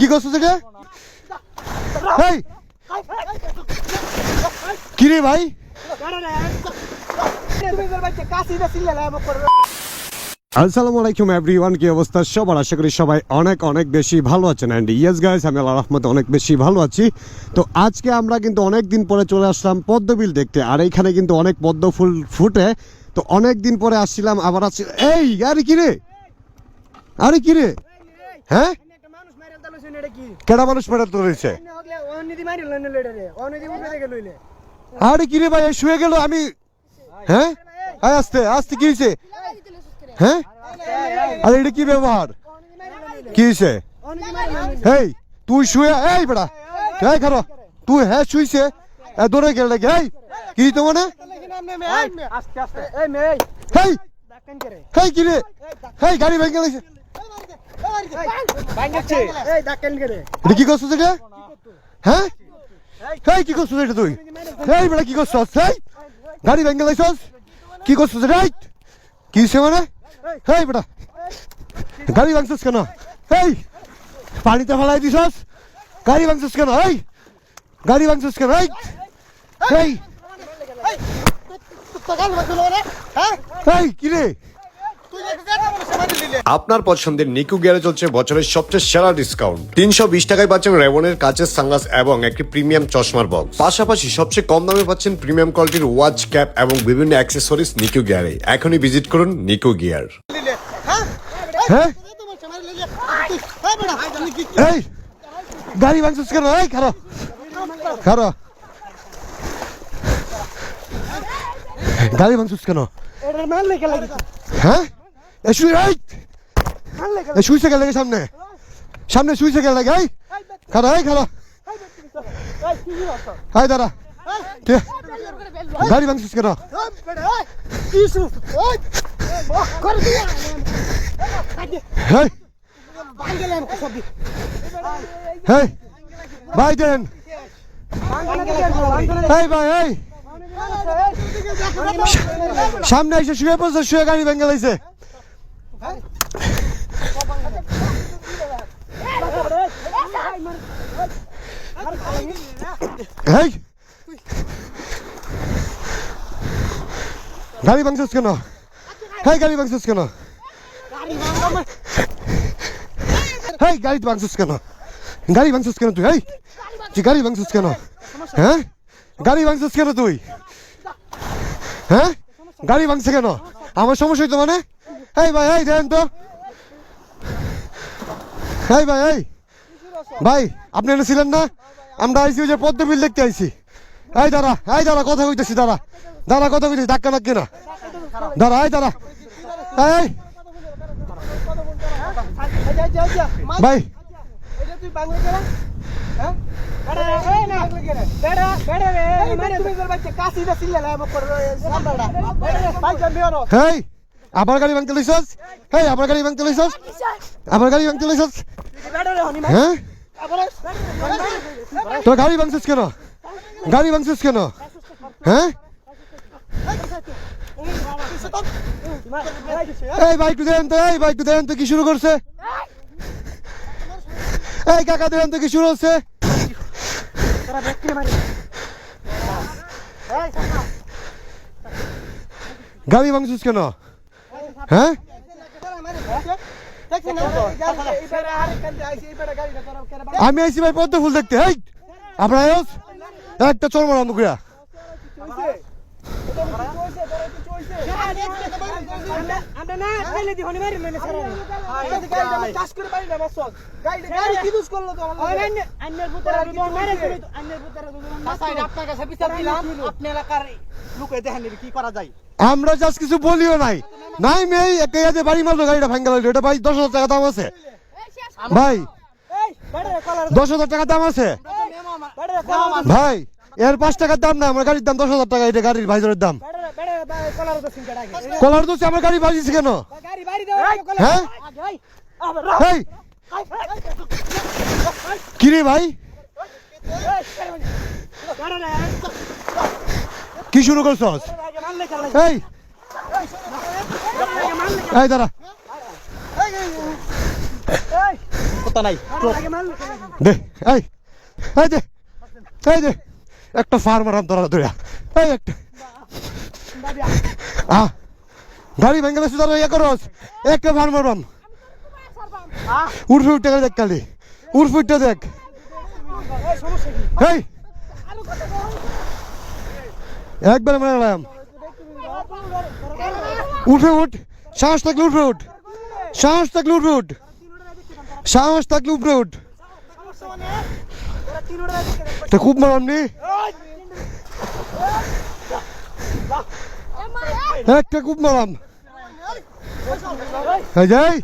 কি করছ এটা হেই! রে ভাই? করে আসসালামু আলাইকুম এভরিওয়ান কি অবস্থা? সবার আশা করি সবাই অনেক অনেক বেশি ভালো আছেন। অ্যান্ড ইয়েস গাইস আমি আল্লাহ রহমতে অনেক বেশি ভালো আছি। তো আজকে আমরা কিন্তু অনেক দিন পরে চলে আসলাম পদ্মবিল দেখতে। আর এইখানে কিন্তু অনেক পদ্ম ফুল ফুটে। তো অনেক দিন পরে আসছিলাম, আবার আসছি এই, আরে কি রে আরে কি রে? হ্যাঁ? কেডা মানুষ মেডাল তো রয়েছে মারিল আরে কি রে ভাই শুয়ে গেল আমি হ্যাঁ? আয় আস্তে আস্তে কি হয়েছে হ্যাঁ? আরে এটা কি ব্যবহার? কি হয়েছে মারিল হেই তুই শুয়ে এই বেড়া এই খারো তুই হ্যাঁ শুইছে দৌড়ে গেল নাকি? এই কি তো মানে? হেই। হেই কি রে? হেই গাড়ি ভেঙে গেছে এই এটা কি করছিস এটা হ্যাঁ হেই কি করছিস এটা তুই হেই বেড়া কি করছিস হেই গাড়ি ভেঙে গেছিস কি করছিস এই কি হইছে মানে হেই বেড়া গাড়ি ভাঙছিস কেন হেই পানিতে ফেলাই দিছস গাড়ি ভাঙছিস কেন এই গাড়ি ভাঙছিস কেন এই হেই এই কি রে আপনার পছন্দের নিকু গিয়ারে চলছে বছরের সবচেয়ে সেরা ডিসকাউন্ট তিনশো বিশ টাকায় পাচ্ছেন রেবনের কাচের সানগ্লাস এবং একটি প্রিমিয়াম চশমার বক্স পাশাপাশি সবচেয়ে কম দামে পাচ্ছেন প্রিমিয়াম কোয়ালিটির ওয়াচ ক্যাপ এবং বিভিন্ন অ্যাক্সেসরিজ নিকু গিয়ারে। এখনই ভিজিট করুন নিকু গিয়ার। হ্যাঁ? গাড়ি ভাঙছিস কেন? এই খারো খারো গাড়ি ভাঙছিস কেন? হ্যাঁ? এ শুই এই! এ গেলে সামনে? সামনে গেলে এই! খারো এই খারো এই হলো হাই দাঁড়া। গাড়ি ভাঙছিস কেন? ভাই দেন। এই ভাই এই সামনে এসে শুয়ে পড়ছে শুয়ে গাড়ি ভেঙে লাইছে। এই গাড়ি ভাঙছিস কেন? হেই, গাড়ি ভাঙছিস কেন? হেই গাড়ি ভাঙছিস কেন? গাড়ি ভাঙছিস কেন তুই? হেই! তুই গাড়ি ভাঙছিস কেন? হ্যাঁ গাড়ি ভাঙছিস কেন তুই? হ্যাঁ গাড়ি ভাঙছে কেন? আমার সমস্যা হইতো মানে? এই ভাই এই দেন তো এই ভাই এই ভাই আপনি এনেছিলেন না আমরা ওই যে পদ্মবিল দেখতে আইছি এই দাঁড়া এই দাঁড়া কথা কইতেছি দাঁড়া দাঁড়া কথা কইতেছি ধাক্কা নাকি না দাঁড়া এই দাঁড়া এই ভাই হ্যাঁ আবার গাড়ি ভাঙতে লইছস? হেই, আবার গাড়ি ভাঙতে লইছস? আবার গাড়ি ভাঙতে লইছস? হ্যাঁ? তোর গাড়ি ভাঙছিস কেন? গাড়ি ভাঙছিস কেন? হ্যাঁ? এই বাইক দেন তো, এই বাইক দেন তো, কি শুরু করছে? এই কাকা দেন তো, কি শুরু হচ্ছে? গাড়ি ভাঙছিস কেন? হ্যাঁ? দেখছেন না এই বেড়া আর কান্দে আইছে এই বেড়া গাড়িটা তোরা কেন আমি আইছি ভাই পদ্ম ফুল দেখতে হেই আপনার একটা চল মারা অন্ধকুয়া না যায়। আমরা জাস্ট কিছু বলিও নাই। নাই মেয়ে একটা আছে বাড়ি মারলো গাড়িটা ভাঙ্গা লাগল। এটা ভাই দশ হাজার টাকা দাম আছে। ভাই, দশ হাজার টাকা দাম আছে। ভাই, এর পাঁচ টাকার দাম না, আমার গাড়ির দাম দশ হাজার টাকা, এটা গাড়ির ভাইজরের দাম। কলার দোষে আমার গাড়ি বাজিয়েছে কেন? হ্যাঁ? আগে এই! কি রে ভাই? কি শুরু খেলা এই! এই দাঁড়া। কথা নাই? দে এই এই দে এই দে। একটা ফার মারাম ধরে এই একটা। আ গাড়ি ভেঙে গেছে তোরা ইয়ে করস। একটা ফার মারবাম। উঠে উঠে দেখ কালি উঠে উঠে দেখ। এই। একবার মারলাম উঠে উঠ। সাহস থাকলে উঠে উঠ। সাহস থাকলে উঠে উঠ। সাহস থাকলে উপরে উঠ। তা খুব মারাম নি। একটা খুব মারাম। যাই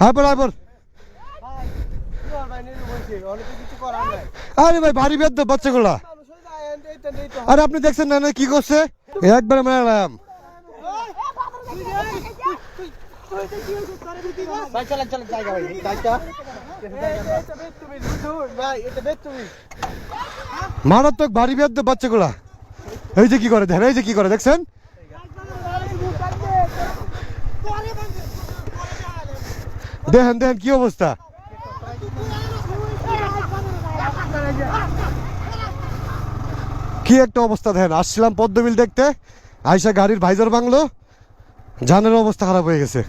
হ্যাঁ পর হ্যাঁ পর আরে ভাই ভারী বেদ বাচ্চাগুলা। আরে আপনি দেখছেন না না কি করছে? একবার তুমি মারাত্মক ভারী বেদ বাচ্চাগুলা। এই যে কি করে দেখেন এই যে কি করে দেখছেন? দেখেন দেখেন কি অবস্থা? কি একটা অবস্থা দেখেন, আসছিলাম পদ্মবিল দেখতে, আইসা গাড়ির ভাইজার বাংলো, জানের অবস্থা খারাপ হয়ে গেছে।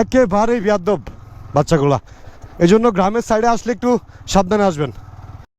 একেবারেই বিয়াদব বাচ্চাগুলা। এই জন্য গ্রামের সাইডে আসলে একটু সাবধানে আসবেন।